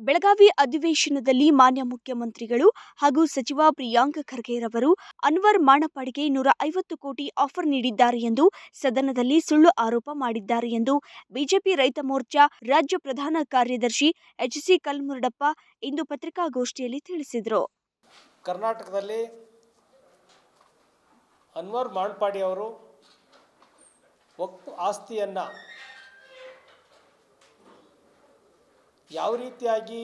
ಬೆಳಗಾವಿ ಅಧಿವೇಶನದಲ್ಲಿ ಮಾನ್ಯ ಮುಖ್ಯಮಂತ್ರಿಗಳು ಹಾಗೂ ಸಚಿವ ಪ್ರಿಯಾಂಕ್ ಖರ್ಗೆರವರು ಅನ್ವರ್ ಮಾಣಪಾಡಿಗೆ ನೂರ ಐವತ್ತು ಕೋಟಿ ಆಫರ್ ನೀಡಿದ್ದಾರೆ ಎಂದು ಸದನದಲ್ಲಿ ಸುಳ್ಳು ಆರೋಪ ಮಾಡಿದ್ದಾರೆ ಎಂದು ಬಿಜೆಪಿ ರೈತ ಮೋರ್ಚಾ ರಾಜ್ಯ ಪ್ರಧಾನ ಕಾರ್ಯದರ್ಶಿ ಎಚ್ ಸಿ ಕಲ್ಮುರಡಪ್ಪ ಇಂದು ಪತ್ರಿಕಾಗೋಷ್ಠಿಯಲ್ಲಿ ತಿಳಿಸಿದರು. ಕರ್ನಾಟಕದಲ್ಲಿ ಅನ್ವರ್ ಮಾಣಪಾಡಿ ಅವರು ಆಸ್ತಿಯನ್ನು ಯಾವ ರೀತಿಯಾಗಿ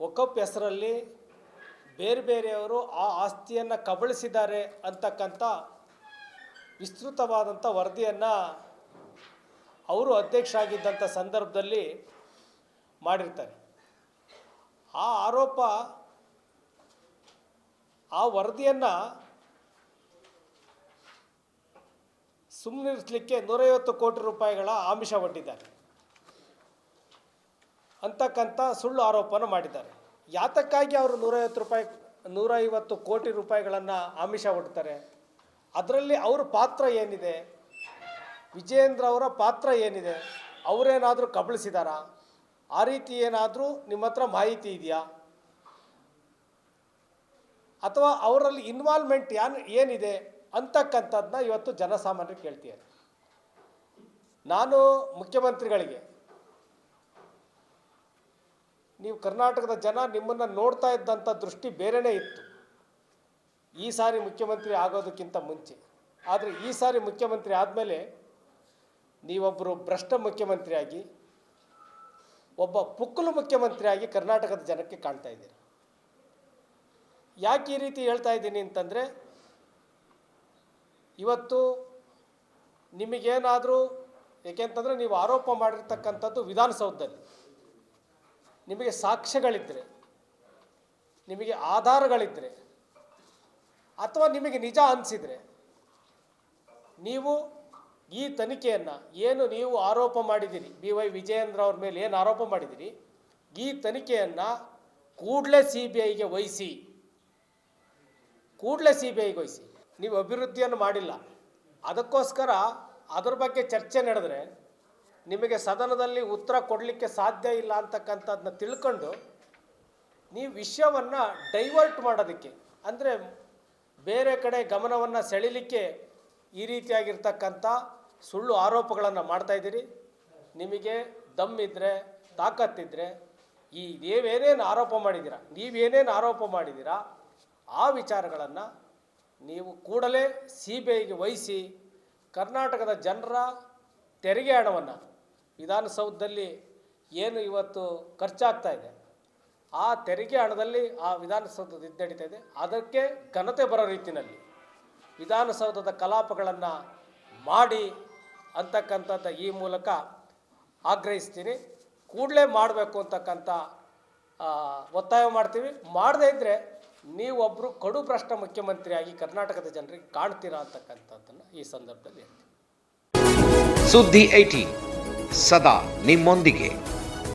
ಒಕ್ಕಪ್ಪ ಹೆಸರಲ್ಲಿ ಬೇರೆ ಬೇರೆಯವರು ಆ ಆಸ್ತಿಯನ್ನು ಕಬಳಿಸಿದ್ದಾರೆ ಅಂತಕ್ಕಂಥ ವಿಸ್ತೃತವಾದಂಥ ವರದಿಯನ್ನು ಅವರು ಅಧ್ಯಕ್ಷ ಆಗಿದ್ದಂಥ ಸಂದರ್ಭದಲ್ಲಿ ಮಾಡಿರ್ತಾರೆ. ಆ ಆರೋಪ, ಆ ವರದಿಯನ್ನು ಸುಮ್ಮನಿರಿಸಲಿಕ್ಕೆ ನೂರೈವತ್ತು ಕೋಟಿ ರೂಪಾಯಿಗಳ ಆಮಿಷ ಒಡ್ಡಿದ್ದಾರೆ. ಅಂತಕ್ಕಂಥ ಸುಳ್ಳು ಆರೋಪನ ಮಾಡಿದ್ದಾರೆ. ಯಾತಕ್ಕಾಗಿ ಅವರು ನೂರೈವತ್ತು ರೂಪಾಯಿ, ನೂರೈವತ್ತು ಕೋಟಿ ರೂಪಾಯಿಗಳನ್ನು ಆಮಿಷ ಒಡ್ತಾರೆ? ಅದರಲ್ಲಿ ಅವ್ರ ಪಾತ್ರ ಏನಿದೆ? ವಿಜಯೇಂದ್ರ ಅವರ ಪಾತ್ರ ಏನಿದೆ? ಅವರೇನಾದರೂ ಕಬಳಿಸಿದಾರಾ? ಆ ರೀತಿ ಏನಾದರೂ ನಿಮ್ಮ ಹತ್ರ ಮಾಹಿತಿ ಇದೆಯಾ? ಅಥವಾ ಅವರಲ್ಲಿ ಇನ್ವಾಲ್ವ್ಮೆಂಟ್ ಯಾನ್, ಏನಿದೆ ಅಂತಕ್ಕಂಥದ್ದನ್ನ ಇವತ್ತು ಜನಸಾಮಾನ್ಯರು ಕೇಳ್ತಿದ್ದಾರೆ. ನಾನು ಮುಖ್ಯಮಂತ್ರಿಗಳಿಗೆ ನೀವು ಕರ್ನಾಟಕದ ಜನ ನಿಮ್ಮನ್ನು ನೋಡ್ತಾ ಇದ್ದಂಥ ದೃಷ್ಟಿ ಬೇರೆಯೇ ಇತ್ತು. ಈ ಸಾರಿ ಮುಖ್ಯಮಂತ್ರಿ ಆಗೋದಕ್ಕಿಂತ ಮುಂಚೆ. ಆದರೆ ಈ ಸಾರಿ ಮುಖ್ಯಮಂತ್ರಿ ಆದಮೇಲೆ ನೀವೊಬ್ಬರು ಭ್ರಷ್ಟ ಮುಖ್ಯಮಂತ್ರಿಯಾಗಿ ಒಬ್ಬ ಪುಕ್ಕಲು ಮುಖ್ಯಮಂತ್ರಿಯಾಗಿ ಕರ್ನಾಟಕದ ಜನಕ್ಕೆ ಕಾಣ್ತಾ ಇದ್ದೀರಿ. ಯಾಕೆ ಈ ರೀತಿ ಹೇಳ್ತಾ ಇದ್ದೀನಿ ಅಂತಂದರೆ, ಇವತ್ತು ನಿಮಗೇನಾದರೂ ಏಕೆಂತಂದರೆ ನೀವು ಆರೋಪ ಮಾಡಿರ್ತಕ್ಕಂಥದ್ದು ವಿಧಾನಸೌಧದಲ್ಲಿ. ನಿಮಗೆ ಸಾಕ್ಷ್ಯಗಳಿದ್ದರೆ ನಿಮಗೆ ಆಧಾರಗಳಿದ್ದರೆ ಅಥವಾ ನಿಮಗೆ ನಿಜ ಅನಿಸಿದರೆ, ನೀವು ಈ ತನಿಖೆಯನ್ನು ಏನು ನೀವು ಆರೋಪ ಮಾಡಿದ್ದೀರಿ ಬಿ ವೈ ವಿಜಯೇಂದ್ರ ಅವ್ರ ಮೇಲೆ ಏನು ಆರೋಪ ಮಾಡಿದ್ದೀರಿ ಈ ತನಿಖೆಯನ್ನು ಕೂಡಲೇ ಸಿ ಬಿ ಐಗೆ ವಹಿಸಿ. ಕೂಡಲೇ ಸಿ ಬಿ ಐಗೆ ವಹಿಸಿ. ನೀವು ಅಭಿವೃದ್ಧಿಯನ್ನು ಮಾಡಿಲ್ಲ. ಅದಕ್ಕೋಸ್ಕರ ಅದ್ರ ಬಗ್ಗೆ ಚರ್ಚೆ ನಡೆದರೆ ನಿಮಗೆ ಸದನದಲ್ಲಿ ಉತ್ತರ ಕೊಡಲಿಕ್ಕೆ ಸಾಧ್ಯ ಇಲ್ಲ ಅಂತಕ್ಕಂಥದ್ದನ್ನ ತಿಳ್ಕೊಂಡು ನೀವು ವಿಷಯವನ್ನು ಡೈವರ್ಟ್ ಮಾಡೋದಕ್ಕೆ, ಅಂದರೆ ಬೇರೆ ಕಡೆ ಗಮನವನ್ನು ಸೆಳಿಲಿಕ್ಕೆ ಈ ರೀತಿಯಾಗಿರ್ತಕ್ಕಂಥ ಸುಳ್ಳು ಆರೋಪಗಳನ್ನು ಮಾಡ್ತಾಯಿದ್ದೀರಿ ನಿಮಗೆ ದಮ್ಮಿದ್ರೆ ತಾಕತ್ತಿದ್ದರೆ ಈ ನೀವೇನೇನು ಆರೋಪ ಮಾಡಿದ್ದೀರಾ, ನೀವೇನೇನು ಆರೋಪ ಮಾಡಿದ್ದೀರಾ, ಆ ವಿಚಾರಗಳನ್ನು ನೀವು ಕೂಡಲೇ ಸಿ ಬಿ ಐಗೆ ವಹಿಸಿ, ಕರ್ನಾಟಕದ ಜನರ ತೆರಿಗೆ ಹಣವನ್ನು ವಿಧಾನಸೌಧದಲ್ಲಿ ಏನು ಇವತ್ತು ಖರ್ಚಾಗ್ತಾ ಇದೆ? ಆ ತೆರಿಗೆ ಹಣದಲ್ಲಿ ಆ ವಿಧಾನಸೌಧದ ಇದು ನಡೀತಾ ಇದೆ. ಅದಕ್ಕೆ ಘನತೆ ಬರೋ ರೀತಿಯಲ್ಲಿ ವಿಧಾನಸೌಧದ ಕಲಾಪಗಳನ್ನು ಮಾಡಿ ಅಂತಕ್ಕಂಥದ್ದು ಈ ಮೂಲಕ ಆಗ್ರಹಿಸ್ತೀನಿ. ಕೂಡಲೇ ಮಾಡಬೇಕು ಅಂತಕ್ಕಂಥ ಒತ್ತಾಯ ಮಾಡ್ತೀವಿ. ಮಾಡದೇ ಇದ್ದರೆ ನೀವೊಬ್ಬರು ಕಡು ಭ್ರಷ್ಟ ಮುಖ್ಯಮಂತ್ರಿಯಾಗಿ ಕರ್ನಾಟಕದ ಜನರಿಗೆ ಕಾಣ್ತೀರಾ ಅಂತಕ್ಕಂಥದ್ದನ್ನು ಈ ಸಂದರ್ಭದಲ್ಲಿ ಹೇಳ್ತೀನಿ. ಸುದ್ದಿ ಐಟಿ ಸದಾ ನಿಮ್ಮೊಂದಿಗೆ.